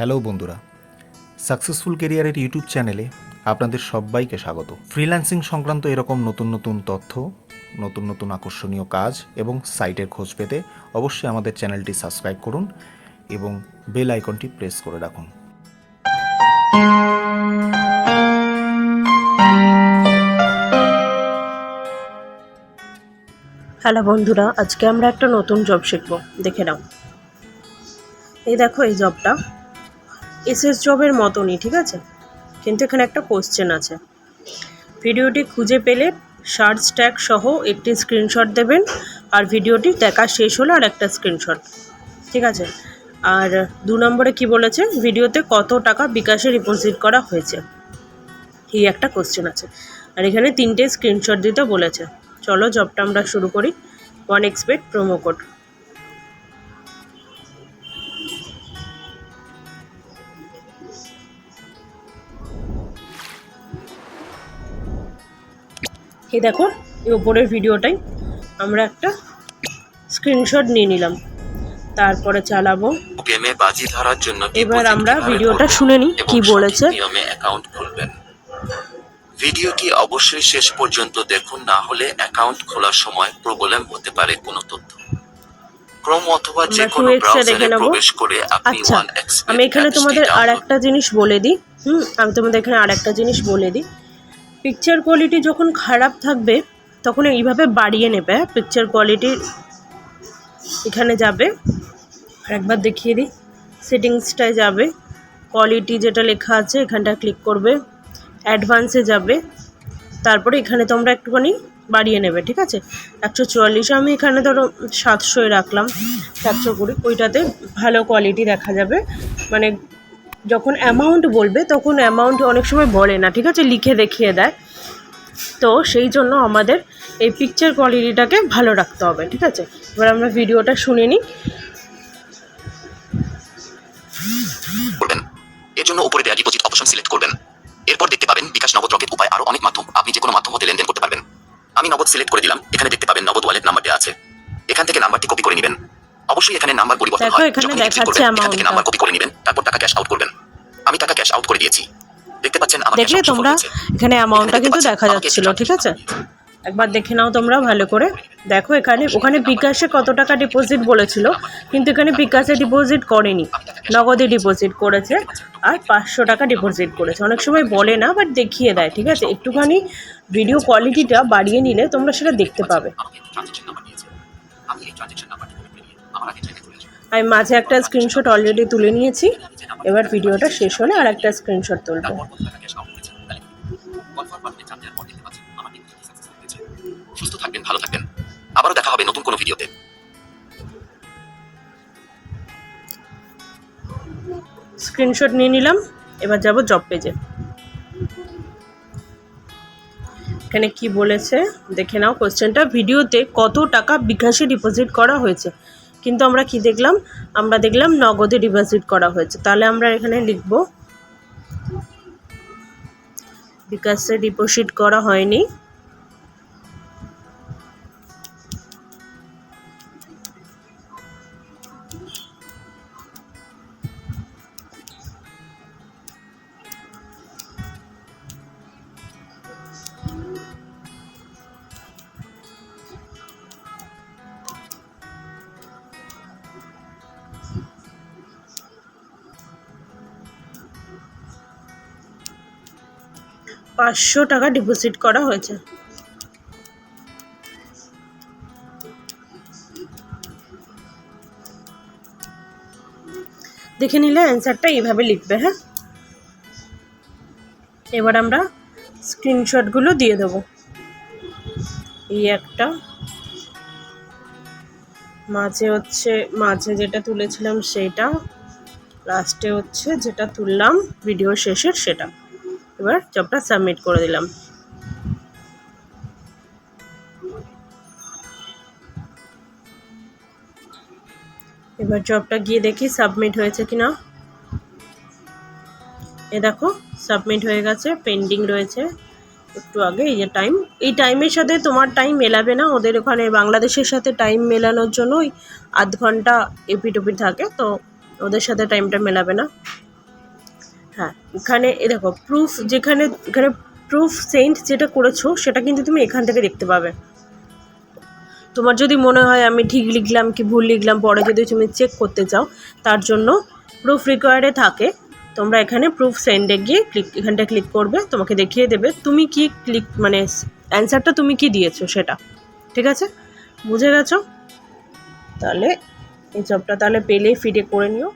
Hello বন্ধুরা, successful কেরিয়ারের YouTube চ্যানেলে আপনাদের সবাইকে স্বাগত। ফ্রিল্যান্সিং সংক্রান্ত এরকম নতুন নতুন তথ্য, নতুন নতুন আকর্ষণীয় কাজ এবং সাইটের খোঁজ পেতে অবশ্যই আমাদের চ্যানেলটি সাবস্ক্রাইব করুন এবং বেল আইকনটি প্রেস করে রাখুন। হ্যালো বন্ধুরা, আজকে আমরা একটা নতুন জব শিখব। দেখে নাও। এই দেখো এই জবটা। এসএস জবের মতনই, ঠিক আছে? কিন্তু এখানে একটা কোশ্চেন আছে। ভিডিওটি খুঁজে পেলে সার্চ ট্যাগ সহ একটি স্ক্রিনশট দেবেন আর ভিডিওটি দেখা শেষ হলো আর একটা স্ক্রিনশট ঠিক আছে? আর দু নম্বরে কি বলেছে? ভিডিওতে কত টাকা বিকাশে ডিপোজিট করা হয়েছে? এই একটা কোশ্চেন আছে। আর এখানে তিনটে স্ক্রিনশট দিতে বলেছে। চলো জবটা আমরা শুরু করি। ওয়ান এক্সপেক্ট প্রোমো কোড এই দেখো এই ওপরের ভিডিওটাই আমরা একটা স্ক্রিনশট নিয়ে নিলাম। তারপরে চালাবো। গেমে বাজি ধরার জন্য এবার আমরা ভিডিওটা শুনে নিই কি বলেছে। নিয়মে অ্যাকাউন্ট খুলবেন। ভিডিওটি অবশ্যই শেষ পর্যন্ত দেখুন না হলে অ্যাকাউন্ট খোলার সময় প্রবলেম হতে পারে কোনো তথ্য। ক্রোম অথবা যে কোনো 2x এ দেখে ব্রাউজারে প্রবেশ করে আপনি আচ্ছা ওয়ান এক্স আমি এখানে তোমাদের আর একটা জিনিস বলে দিই। হুম আমি তোমাদের এখানে আর একটা জিনিস বলে দিই। পিকচার কোয়ালিটি যখন খারাপ থাকবে, তখন এইভাবে বাড়িয়ে নেবে পিকচার কোয়ালিটি এখানে যাবে। আর একবার দেখিয়ে দিই সেটিংসটায় যাবে কোয়ালিটি যেটা লেখা আছে এখানটা ক্লিক করবে অ্যাডভান্সে যাবে, তারপরে এখানে তোমরা একটুখানি বাড়িয়ে নেবে, ঠিক আছে? একশো চুয়াল্লিশ আমি এখানে ধরো সাতশোয় রাখলাম, সাতশো কুড়ি, ওইটাতে ভালো কোয়ালিটি দেখা যাবে। মানে যখন অ্যামাউন্ট বলবে, তখন অ্যামাউন্ট অনেক সময় বলে না, ঠিক আছে? লিখে দেখিয়ে দেয়। তো সেই জন্য আমাদের এই পিকচার কোয়ালিটিটাকে ভালো রাখতে হবে, ঠিক আছে? এবার আমরা ভিডিওটা শুনে নিই। এর জন্য উপরে দেওয়া ডিপোজিট অপশন সিলেক্ট করবেন। এরপর দেখতে পাবেন বিকাশ নগদ রকেট উপায় আরও অনেক মাধ্যম। আপনি যে কোনো মাধ্যম হতে লেনদেন করতে পারবেন। আমি নগদ সিলেক্ট করে দিলাম। এখানে দেখতে পাবেন নগদ ওয়ালেট নাম্বার দেওয়া আছে। এখান থেকে নাম্বারটি কপি করে নেবেন। অবশ্যই এখানে নাম্বার পরিবর্তন হয়। এখানে যখন দেখাচ্ছে করবেন, এখান থেকে। নাম্বার কপি করে নেবেন তারপর টাকা ক্যাশ আউট করবেন। আমি টাকা ক্যাশ আউট করে দিয়েছি। দেখতে পাচ্ছেন আমার দেখলে তোমরা? এখানে অ্যামাউন্টটা কিন্তু দেখা যাচ্ছিল ঠিক আছে? একবার দেখে নাও তোমরা ভালো করে। দেখো এখানে ওখানে বিকাশে কত টাকা ডিপোজিট বলেছিল কিন্তু এখানে বিকাশে ডিপোজিট করেনি। নগদে ডিপোজিট করেছে আর পাঁচশো টাকা ডিপোজিট করেছে। অনেক সময় বলে না বাট দেখিয়ে দেয় ঠিক আছে? একটুখানি ভিডিও কোয়ালিটিটা বাড়িয়ে নিলে তোমরা সেটা দেখতে পাবে। নাম্বার আমি এই ট্রানজেকশন নাম্বারটি আমি মাঝে একটা স্ক্রিনশট অলরেডি তুলে নিয়েছি। এবার ভিডিওটা শেষ হলে আর একটা স্ক্রিনশট তুলবো। সুস্থ থাকবেন ভালো থাকবেন। আবারও দেখা হবে নতুন কোনো ভিডিওতে। স্ক্রিনশট নিয়ে নিলাম এবার যাব জব পেজে এখানে কি বলেছে? দেখে নাও কোশ্চেনটা ভিডিওতে কত টাকা বিকাশে ডিপোজিট করা হয়েছে? কিন্তু আমরা কি দেখলাম? আমরা দেখলাম নগদে ডিপোজিট করা হয়েছে। তাহলে আমরা এখানে লিখব, বিকাশে ডিপোজিট করা হয়নি। পাঁচশো টাকা ডিপোজিট করা হয়েছে। দেখে নিলে অ্যান্সারটা এইভাবে লিখবে হ্যাঁ? এবার আমরা স্ক্রিনশটগুলো দিয়ে দেবো। এই একটা। মাঝে হচ্ছে, মাঝে যেটা তুলেছিলাম সেটা লাস্টে হচ্ছে যেটা তুললাম ভিডিও শেষের সেটা। এবার জবটা সাবমিট করে দিলাম। এবার জবটা গিয়ে দেখি সাবমিট হয়েছে কি না এ দেখো সাবমিট হয়ে গেছে পেন্ডিং রয়েছে। একটু আগে, এই যে টাইম এই টাইমের সাথে তোমার টাইম মেলাবে না। ওদের ওখানে বাংলাদেশের সাথে টাইম মেলানোর জন্য ওই আধ ঘণ্টা এপিট থাকে, তো ওদের সাথে টাইমটা মেলাবে না। হ্যাঁ এখানে এ দেখো প্রুফ যেখানে, এখানে প্রুফ সেন্ট যেটা করেছ, সেটা কিন্তু তুমি এখান থেকে দেখতে পাবে। তোমার যদি মনে হয় আমি ঠিক লিখলাম কি ভুল লিখলাম, পরে যদি তুমি চেক করতে চাও, তার জন্য প্রুফ রিকোয়ার্ডে থাকে। তোমরা এখানে প্রুফ সেন্ডে গিয়ে ক্লিক এখানটা ক্লিক করবে, তোমাকে দেখিয়ে দেবে তুমি কি ক্লিক মানে অ্যান্সারটা তুমি কি দিয়েছ সেটা। ঠিক আছে? বুঝে গেছো? তাহলে এই জবটা তাহলে পেলে ফিডে করে নিও।